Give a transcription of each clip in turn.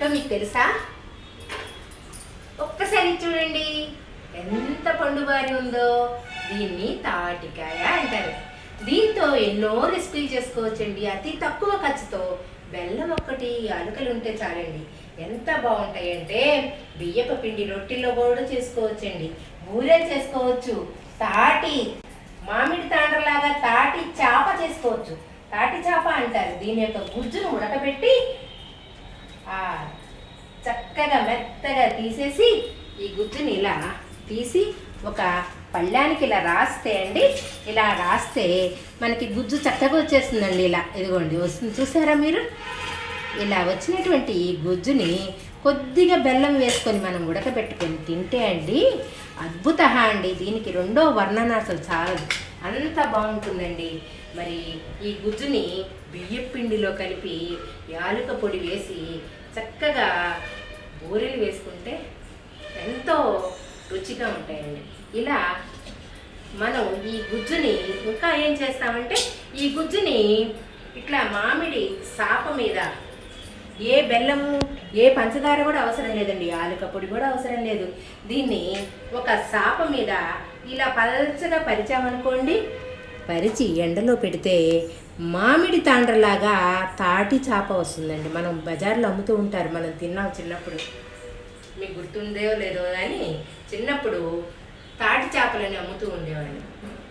ఏంటో మీకు తెలుసా? ఒక్కసారి చూడండి. ఎంత పండుబారి ఉందో. దీన్ని తాటికాయ అంటారు. దీంతో ఎన్నో రెసిపీలు చేసుకోవచ్చండి. అతి తక్కువ ఖర్చుతో బెల్లం ఒక్కటి అలుకలు ఉంటే చాలండి. ఎంత బాగుంటాయంటే బియ్యపు పిండి రొట్టెల్లో కూడా చేసుకోవచ్చండి. బూరెలు చేసుకోవచ్చు. తాటి మామిడి తాండ్రలాగా తాటి చేప చేసుకోవచ్చు. తాటి చేప అంటారు. దీని యొక్క గుజ్జును ఉడకబెట్టి చక్కగా మెత్తగా తీసేసి ఈ గుజ్జుని ఇలా తీసి ఒక పళ్ళానికి ఇలా రాస్తే అండి ఇలా రాస్తే మనకి గుజ్జు చక్కగా వచ్చేస్తుందండి ఇలా. ఇదిగోండి వస్తుంది చూసారా మీరు? ఇలా వచ్చినటువంటి ఈ గుజ్జుని కొద్దిగా బెల్లం వేసుకొని మనం ఉడకబెట్టుకొని తింటే అండి అద్భుత అండి. దీనికి రెండో వర్ణన అసలు చాలదు. అంత బాగుంటుందండి. మరి ఈ గుజ్జుని బియ్యపిండిలో కలిపి యాలుక పొడి వేసి చక్కగా బూరెలు వేసుకుంటే ఎంతో రుచిగా ఉంటాయండి. ఇలా మనం ఈ గుజ్జుని ఇంకా ఏం చేస్తామంటే ఈ గుజ్జుని ఇట్లా మామిడి సాప మీద ఏ బెల్లము ఏ పంచదార కూడా అవసరం లేదండి. ఆలుక పొడి కూడా అవసరం లేదు. దీన్ని ఒక సాప మీద ఇలా పలచగా పరిచామనుకోండి పరిచి ఎండలో పెడితే మామిడి తాండ్రలాగా తాటి చేప వస్తుందండి. మనం బజార్లో అమ్ముతూ ఉంటారు. మనం తిన్నాం చిన్నప్పుడు. మీకు గుర్తుందో లేదో కానీ చిన్నప్పుడు తాటి చేపలని అమ్ముతూ ఉండేవాళ్ళు.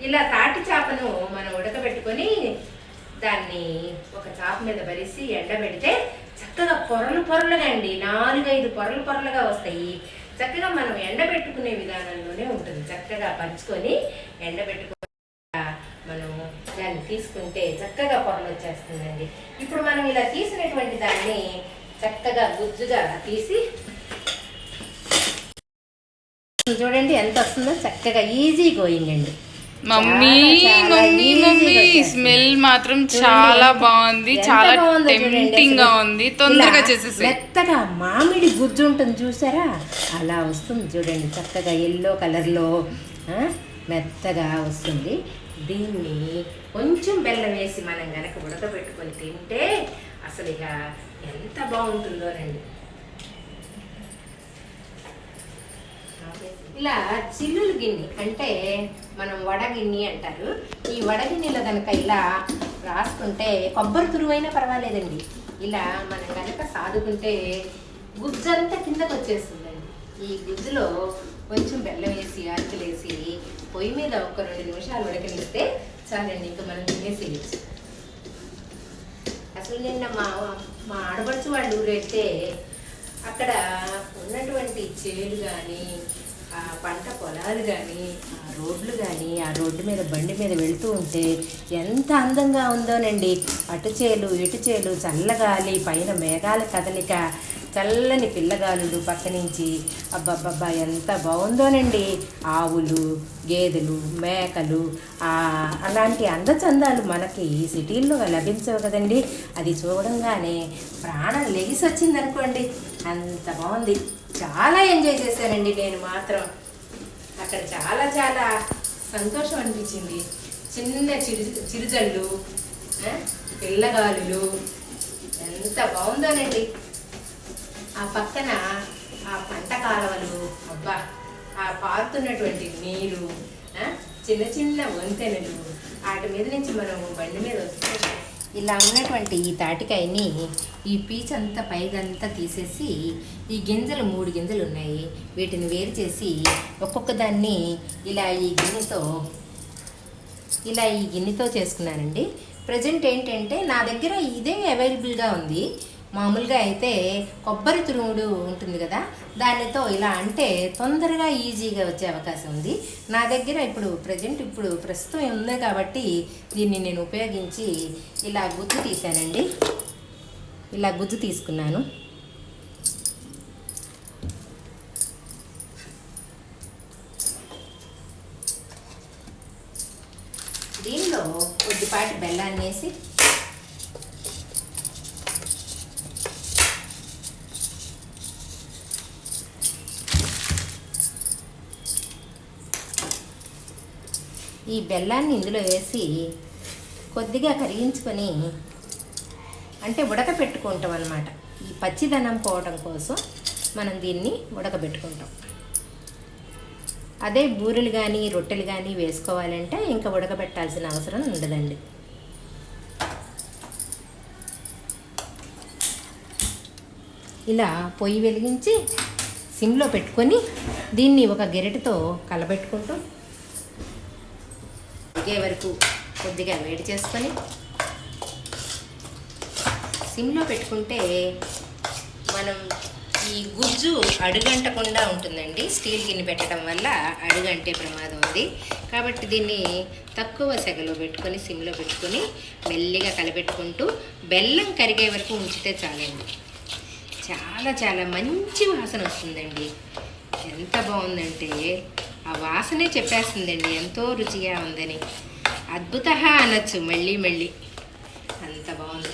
ఇలా తాటి చేపను మనం ఉడకబెట్టుకొని దాన్ని ఒక చాప మీద పరిసి ఎండబెడితే చక్కగా పొరలు పొరలుగా అండి. నాలుగైదు పొరలు పొరలుగా వస్తాయి. చక్కగా మనం ఎండబెట్టుకునే విధానంలోనే ఉంటుంది. చక్కగా పంచుకొని ఎండబెట్టుకుని దాన్ని తీసుకుంటే చక్కగా పొరలు వచ్చేస్తుందండి ఇప్పుడు మనం ఇలా తీసినటువంటి దాన్ని చక్కగా గుజ్జుగా తీసి చూడండి ఎంత వస్తుందో చక్కగా ఈజీ గోయింగ్ అండి. మమ్మీ. స్మెల్ మాత్రం చాలా బాగుంది చాలా బాగుందో చూడండి టెంప్టింగ్గా అసలు. ఉంది. తొందరగా చేసేసి మెత్తగా మామిడి గుజ్జు ఉంటుంది చూసారా? అలా వస్తుంది చూడండి చక్కగా ఎల్లో కలర్లో మెత్తగా వస్తుంది. దీన్ని కొంచెం బెల్లం వేసి మనం గనక ఉడకబెట్టుకొని తింటే అసలు ఇక ఎంత బాగుంటుందోనండి ఇలా చిల్లులు గిన్నె అంటే మనం వడగిన్నె అంటారు. ఈ వడగిన్నెలో కనుక ఇలా రాసుకుంటే కొబ్బరి తురువైనా పర్వాలేదండి. ఇలా మనం కనుక సాదుకుంటే గుజ్జంతా కిందకు వచ్చేస్తుంది ఈ గుజ్జులో కొంచెం బెల్లం వేసి అరకులు వేసి పొయ్యి మీద ఒక రెండు నిమిషాలు ఉడకనిస్తే చాలండి. ఇంకా మనం తినేసేయచ్చు అసలు నిన్న మా మా ఆడపడుచు వాళ్ళు ఊరు అక్కడ ఉన్నటువంటి చేలు కానీ ఆ పంట పొలాలు కానీ ఆ రోడ్లు కానీ ఆ రోడ్డు మీద బండి మీద వెళుతూ ఉంటే ఎంత అందంగా ఉందోనండి. అటు చేలు ఇటు చేలు చల్లగాలి పైన మేఘాల కదలిక. చల్లని పిల్లగాలులు పక్క నుంచి అబ్బబ్బబ్బా ఎంత బాగుందోనండి. ఆవులు గేదెలు మేకలు అలాంటి అందచందాలు మనకి ఈ సిటీల్లో లభించవు కదండి. అది చూడంగానే ప్రాణం లెగిసి వచ్చింది అనుకోండి అంత బాగుంది. చాలా ఎంజాయ్ చేశానండి నేను మాత్రం. అక్కడ చాలా చాలా సంతోషం అనిపించింది. చిన్న చిరు చిరుజళ్ళు పిల్లగాలులు ఎంత బాగుందోనండి. ఆ పక్కన ఆ పంట కాలువలు అబ్బా ఆ పారుతున్నటువంటి నీరు చిన్న చిన్న వంతెనలు వాటి మీద నుంచి మనం బండి మీద వస్తే ఇలా ఉన్నటువంటి ఈ తాటికాయని ఈ పీచ్ అంతా పైదంతా తీసేసి ఈ గింజలు మూడు గింజలు ఉన్నాయి. వీటిని వేరు చేసి ఒక్కొక్క దాన్ని ఇలా ఈ గిన్నెతో ఇలా ఈ గిన్నెతో చేసుకున్నానండి. ప్రజెంట్ ఏంటంటే నా దగ్గర ఇదే అవైలబుల్గా ఉంది. మామూలుగా అయితే కొబ్బరి తురుముడు ఉంటుంది కదా దానితో ఇలా అంటే తొందరగా ఈజీగా వచ్చే అవకాశం ఉంది. నా దగ్గర ఇప్పుడు ప్రజెంట్ ఇప్పుడు ప్రస్తుతం ఉంది కాబట్టి దీన్ని నేను ఉపయోగించి ఇలా గుజ్జు తీశానండి ఇలా గుజ్జు తీసుకున్నాను. దీనిలో కొద్దిపాటి బెల్లాన్ని వేసి ఈ బెల్లాన్ని ఇందులో వేసి కొద్దిగా కరిగించుకొని అంటే ఉడకపెట్టుకుంటాం అనమాట ఈ పచ్చిదనం పోవటం కోసం మనం దీన్ని ఉడకబెట్టుకుంటాం. అదే బూరెలు కానీ రొట్టెలు కానీ వేసుకోవాలంటే ఇంకా ఉడకబెట్టాల్సిన అవసరం ఉండదండి. ఇలా పొయ్యి వెలిగించి సిమ్లో పెట్టుకొని దీన్ని ఒక గెరటితో కలబెట్టుకుంటూ. ఉడికే వరకు కొద్దిగా వేడి చేసుకొని సిమ్లో పెట్టుకుంటే మనం ఈ గుజ్జు అడుగంటకుండా ఉంటుందండి. స్టీల్ గిన్నె పెట్టడం వల్ల అడుగంటే ప్రమాదం ఉంది కాబట్టి దీన్ని తక్కువ సెగలో పెట్టుకొని సిమ్లో పెట్టుకొని మెల్లిగా కలపెట్టుకుంటూ బెల్లం కరిగే వరకు ఉంచితే చాలండి. చాలా చాలా మంచి వాసన వస్తుందండి. ఎంత బాగుందంటే ఆ వాసనే చెప్పేస్తుందండి. ఎంతో రుచిగా ఉందని. అద్భుత అనొచ్చు మళ్ళీ మళ్ళీ. అంత బాగుంది.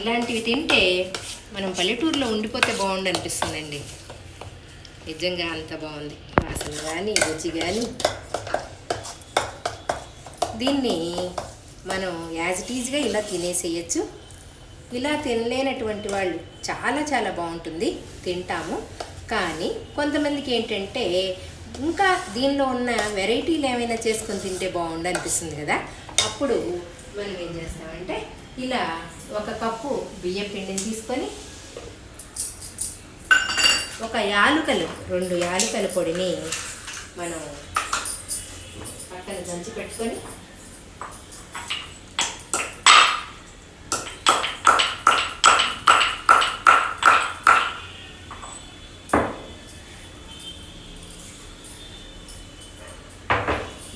ఇలాంటివి తింటే మనం పల్లెటూరులో ఉండిపోతే బాగుండు అనిపిస్తుందండి నిజంగా అంత బాగుంది. వాసన కానీ రుచి కానీ దీన్ని మనం యాజ్ ఇట్ ఈజ్గా ఇలా తినేసేయచ్చు. ఇలా తినలేనటువంటి వాళ్ళు చాలా చాలా బాగుంటుంది. తింటాము. కానీ కొంతమందికి ఏంటంటే ఇంకా దీనిలో ఉన్న వెరైటీలు ఏమైనా చేసుకొని తింటే బాగుండు అనిపిస్తుంది కదా అప్పుడు మనం ఏం చేస్తామంటే ఇలా ఒక కప్పు బియ్యం పిండిని తీసుకొని ఒక యాలుకలు రెండు యాలుకల పొడిని మనం పక్కన దంచి పెట్టుకొని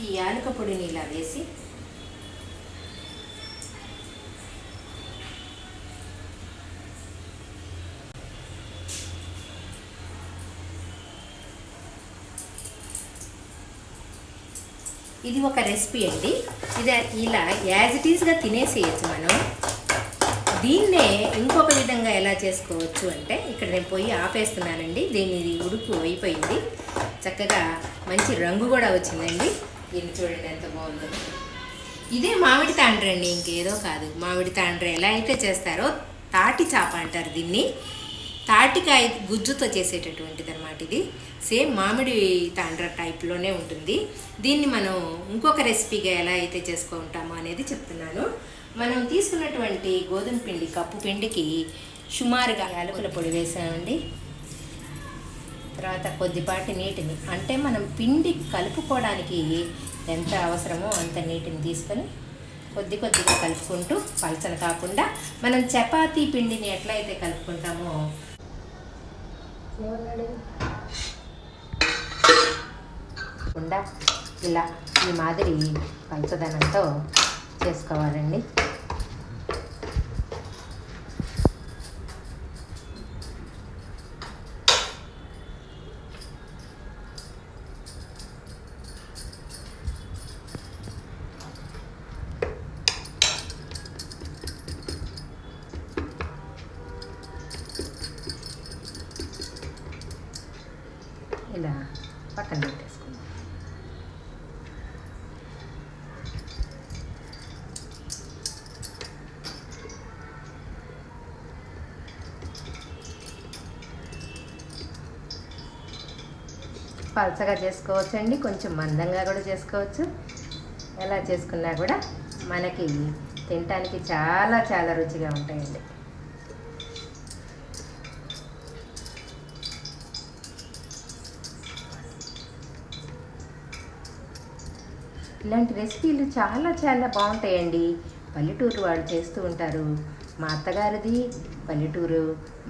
ఈ యాలక పొడిని ఇలా వేసి ఇది ఒక రెసిపీ అండి. ఇది ఇలా యాజ్ ఇట్ ఈస్గా తినేసేయచ్చు మనం. దీన్నే ఇంకొక విధంగా ఎలా చేసుకోవచ్చు అంటే ఇక్కడ నేను పొయ్యి ఆపేస్తున్నానండి. దీన్ని ఇది ఉడుకు అయిపోయింది. చక్కగా మంచి రంగు కూడా వచ్చిందండి. ఇది చూడండి ఎంత బాగుందో. ఇదే మామిడి తాండ్ర అండి ఇంకేదో కాదు. మామిడి తాండ్ర ఎలా అయితే చేస్తారో తాటి చాప అంటారు దీన్ని. తాటికాయ గుజ్జుతో చేసేటటువంటిది అనమాట ఇది. సేమ్ మామిడి తాండ్ర టైప్లోనే ఉంటుంది. దీన్ని మనం ఇంకొక రెసిపీగా ఎలా అయితే చేసుకుంటామో అనేది చెప్తున్నాను. మనం తీసుకున్నటువంటి గోధుమ పిండి కప్పు పిండికి సుమారుగా యాలకుల పొడి వేసామండి. తర్వాత కొద్దిపాటి నీటిని అంటే మనం పిండి కలుపుకోవడానికి ఎంత అవసరమో అంత నీటిని తీసుకొని కొద్ది కొద్దిగా కలుపుకుంటూ పలచన కాకుండా మనం చపాతీ పిండిని ఎట్లయితే కలుపుకుంటామో. ఇలా ఈ మాదిరి పలచదనంతో చేసుకోవాలండి. ఇలా పక్కన పెట్టేసుకుందాం. పలచగా చేసుకోవచ్చు అండి కొంచెం మందంగా కూడా చేసుకోవచ్చు. ఎలా చేసుకున్నా కూడా మనకి తినటానికి చాలా చాలా రుచిగా ఉంటాయండి. ఇలాంటి రెసిపీలు చాలా చాలా బాగుంటాయండి. పల్లెటూరు వాళ్ళు చేస్తూ ఉంటారు. మా అత్తగారిది పల్లెటూరు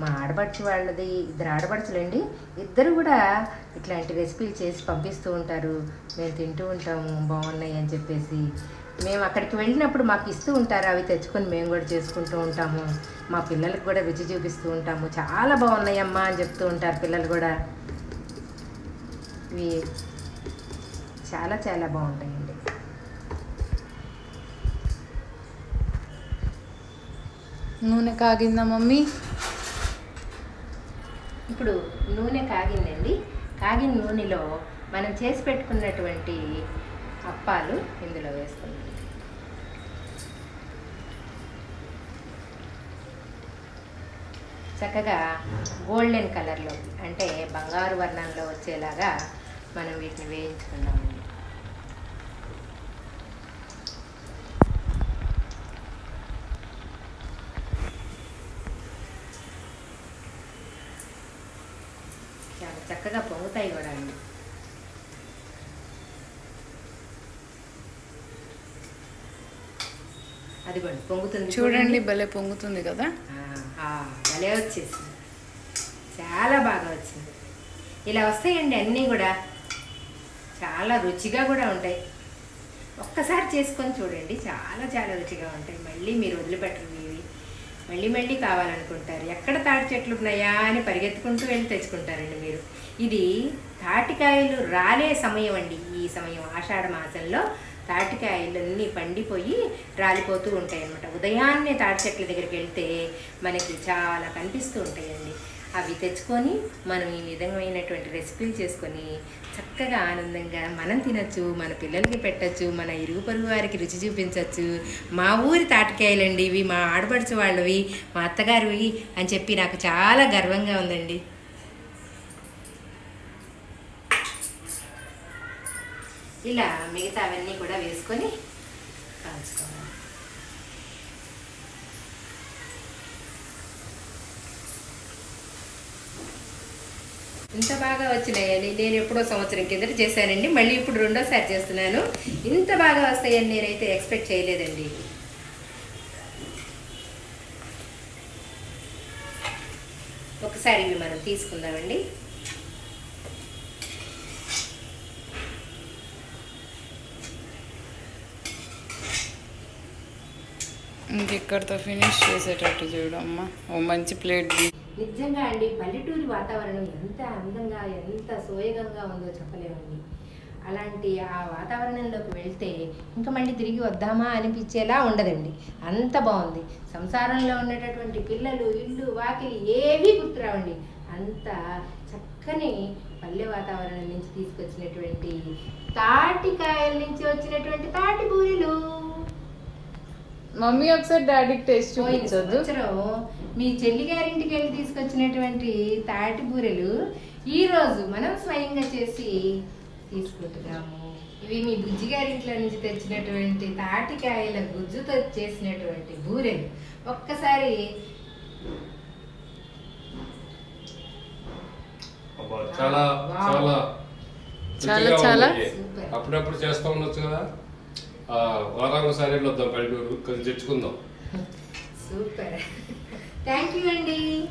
మా ఆడపడుచు వాళ్ళది ఇద్దరు ఆడపడుచులండి. ఇద్దరు కూడా ఇట్లాంటి రెసిపీలు చేసి పంపిస్తూ ఉంటారు. మేము తింటూ ఉంటాము బాగున్నాయి అని చెప్పేసి. మేము అక్కడికి వెళ్ళినప్పుడు మాకు ఇస్తూ ఉంటారు. అవి తెచ్చుకొని మేము కూడా చేసుకుంటూ ఉంటాము. మా పిల్లలకు కూడా రుచి చూపిస్తూ ఉంటాము. చాలా బాగున్నాయమ్మా అని చెప్తూ ఉంటారు పిల్లలు కూడా. ఇవి చాలా చాలా బాగుంటాయి. నూనె కాగిందా మమ్మీ? ఇప్పుడు నూనె కాగిందండి. కాగిన నూనెలో మనం చేసి పెట్టుకున్నటువంటి అప్పాలు ఇందులో వేసుకుందాం. చక్కగా గోల్డెన్ కలర్లో అంటే బంగారు వర్ణంలో వచ్చేలాగా మనం వీటిని వేయించుకున్నాం చాలా చక్కగా పొంగుతాయి కూడా అండి అదిగోండి పొంగుతుంది చూడండి. భలే పొంగుతుంది కదా? భలే వచ్చేసింది. చాలా బాగా వచ్చింది. ఇలా వస్తాయండి అన్నీ కూడా. చాలా రుచిగా కూడా ఉంటాయి. ఒక్కసారి చేసుకొని చూడండి చాలా చాలా రుచిగా ఉంటాయి. మళ్ళీ మీరు వదిలిపెట్టరు ఇవి మళ్ళీ మళ్ళీ కావాలనుకుంటారు. ఎక్కడ తాటి చెట్లు ఉన్నాయా అని పరిగెత్తుకుంటూ వెళ్ళి తెచ్చుకుంటారండి మీరు. ఇది తాటికాయలు రాలే సమయం అండి. ఈ సమయం ఆషాఢ మాసంలో తాటికాయలన్నీ పండిపోయి రాలిపోతూ ఉంటాయి అన్నమాట ఉదయాన్నే తాటి చెట్ల దగ్గరికి వెళ్తే మనకి చాలా కనిపిస్తూ ఉంటాయండి. అవి తెచ్చుకొని మనం ఈ విధమైనటువంటి రెసిపీలు చేసుకొని చక్కగా ఆనందంగా మనం తినచ్చు మన పిల్లలకి పెట్టచ్చు మన ఇరుగు పొరుగు వారికి రుచి చూపించవచ్చు మా ఊరి తాటికాయలండి ఇవి మా ఆడపడుచు వాళ్ళవి మా అత్తగారివి అని చెప్పి నాకు చాలా గర్వంగా ఉందండి. ఇలా మిగతా అవన్నీ కూడా వేసుకొని కాల్చుకోవాలి ఇంత బాగా వచ్చినాయని నేను ఎప్పుడో సంవత్సరం కిందట చేశానండి. మళ్ళీ ఇప్పుడు రెండోసారి చేస్తున్నాను. ఇంత బాగా వస్తాయని నేనైతే ఎక్స్పెక్ట్ చేయలేదండి. ఒకసారి ఇవి మనం తీసుకుందామండి. ఇంకెక్కడితో ఫినిష్ చేసేటట్టు చూడమ్మా. ఓ మంచి ప్లేట్ నిజంగా అండి పల్లెటూరి వాతావరణం ఎంత అందంగా ఎంత సోయగంగా ఉందో చెప్పలేమండి. అలాంటి ఆ వాతావరణంలోకి వెళ్తే ఇంకా మళ్ళీ తిరిగి వద్దామా అనిపించేలా ఉండదండి. అంత బాగుంది. సంసారంలో ఉండేటటువంటి పిల్లలు ఇల్లు వాకిలి ఏవీ గుర్తురావండి. అంత చక్కని పల్లె వాతావరణం నుంచి తీసుకొచ్చినటువంటి తాటికాయల నుంచి వచ్చినటువంటి తాటి బూరెలు. మమ్మీ ఒకసారి డాడీకి టేస్ట్ చూపించొద్దు. మీ చెల్లి గారింటికి వెళ్ళి తీసుకొచ్చినటువంటి తాటి బూరెలు ఈ రోజు మనం స్వయంగా చేసి తీసుకుంటున్నాము. ఇవి మీ బుజ్జి గారింట్లో నుంచి తెచ్చినటువంటి తాటికాయల గుజ్జుతో చేసినటువంటి బూరెలు. ఒక్కసారి అబ్బా, చాలా. చాలా చాలా, చాలా? అప్పుడప్పుడు చేస్తా ఉండొచ్చు కదా? ఆ, వారానికి ఒకసారి వెళ్ళొద్దాం పల్లెటూరు కొంచెం తెచ్చుకుందాం. సూపర్. Thank you, Andy.